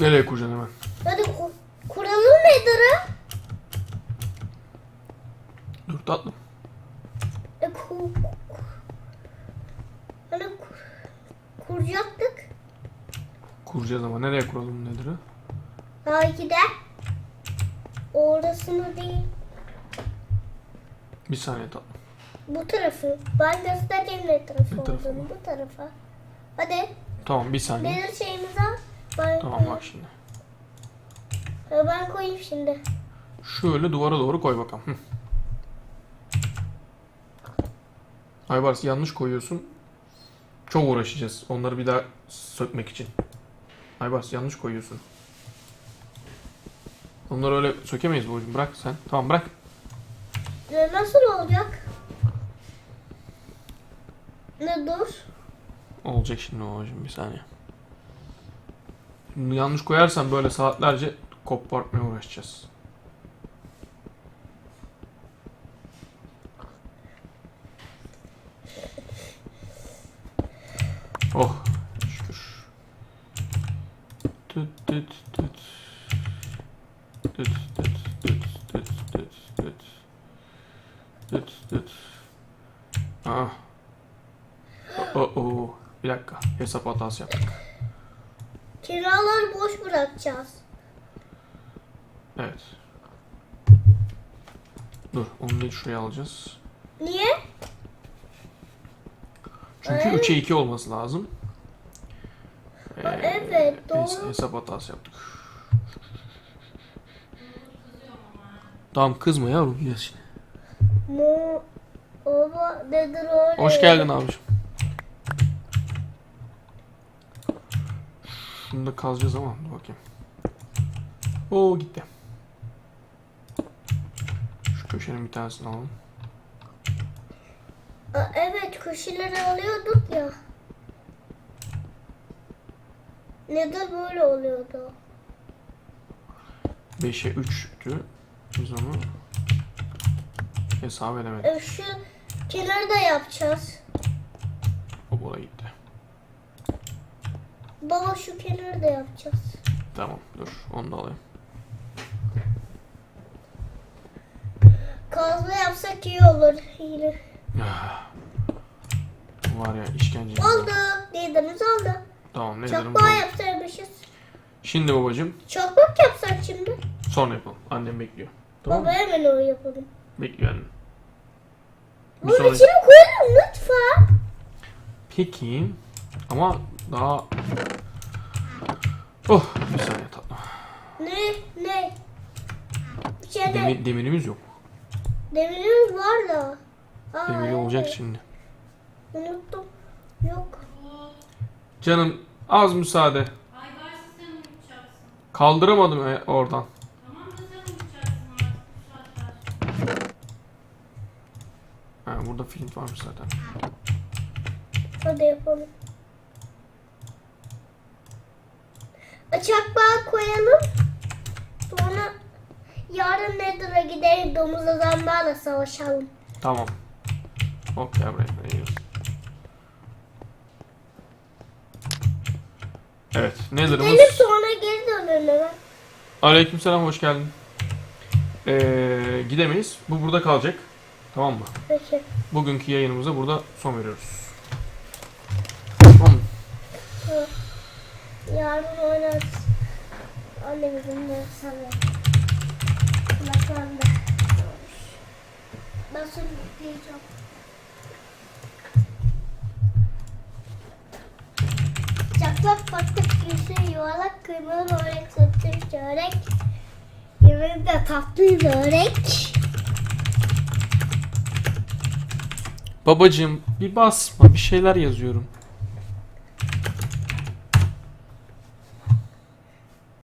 Nereye kuracaksın hemen? Hadi ku- kuralım Nether'ı. Dur tatlım. E, ku, hani kur, kuracaktık. Kuracağız ama nereye kuralım Nether'ı? Belki de orasını değil. Bir saniye tatlım. Bu tarafı. Ben göstereceğim ne tarafı olduğunu. Bu tarafa. Hadi. Tamam bir saniye. Nether şeyimizi al. Ben, Tamam bak şimdi. Ben koyayım şimdi. Şöyle duvara doğru koy bakalım. Hı. Aybars yanlış koyuyorsun. Çok uğraşacağız. Onları bir daha sökmek için. Aybars yanlış koyuyorsun. Onları öyle sökemeyiz babacığım. Bırak sen. Tamam bırak. Ne, nasıl olacak? Ne dur? Olacak şimdi babacığım bir saniye. Yanlış koyarsan böyle saatlerce kopartmaya uğraşacağız. Oh şükür. Tüt tüt tüt. Tüt tüt tüt tüt tüt tüt. Tüt tüt. Ah. Oh, oh. Bir dakika. Hesap hatası yaptık. Kiraları boş bırakacağız. Evet. Dur. Onu da şuraya alacağız. Niye? Çünkü Evet. 3'e 2 olması lazım. Ee, evet, doğru. hes- Hesap hatası yaptık. Tamam kızma yavrum. Şimdi. Mo Baba? Hoş geldin abiciğim. Şunu da kazacağız ama dur bakayım. Oo gitti. Şu köşenin bir tanesini alalım. Aa, evet köşeleri alıyorduk ya. Neden böyle oluyordu? 5'e 3'tü. Biz onu hesap edemedik. E, şu kenarı da yapacağız. O bola gitti. Baba şu kenarı da yapacağız. Tamam dur onu da alayım. Kazma yapsak iyi olur. Yine. Ah. Var ya işkence. Oldu. Dedemiz oldu. Tamam ne dedim Çakmağı yapsaymışız. Şimdi babacım Çakmak yapsak şimdi. sonra yapalım. Annem bekliyor. Tamam Baba mı? hemen o yapalım. Bekliyor annem. Bir Bunun sonraki- içine koyalım lütfen. Peki ama daha Oh bir saniye tatlım. Ne? Ne? İçeride Demir, demirimiz yok. demirimiz var da. Aa, Demiri olacak evet. şimdi. Unuttum. Yok. Canım az müsaade. Aybars'ı sen unutacaksın. Kaldıramadım e- oradan. Tamam da sen unutacaksın artık bu saatler. Ha, burada flint varmış zaten. Hadi yapalım. Çakmağı koyalım. Sonra yarın Nether'a gidelim domuz adamlarla savaşalım. Tamam. Buraya. buraya gel. Evet. Nether'ımız. Gidelim sonra geri dönelim. Aleykümselam hoş geldin. Ee, gidemeyiz. Bu burada kalacak. Tamam mı? Peki. Bugünkü yayınımıza burada son veriyoruz. Tamam mı? Yarın oynarız. Annemizin de sana. Kulaklarında. Ben sonra diyeceğim. Çatlak patlak yüzü yuvarlak kıymalı börek sütlü çörek. Yemeğim de tatlı börek. Babacım bir basma bir şeyler yazıyorum.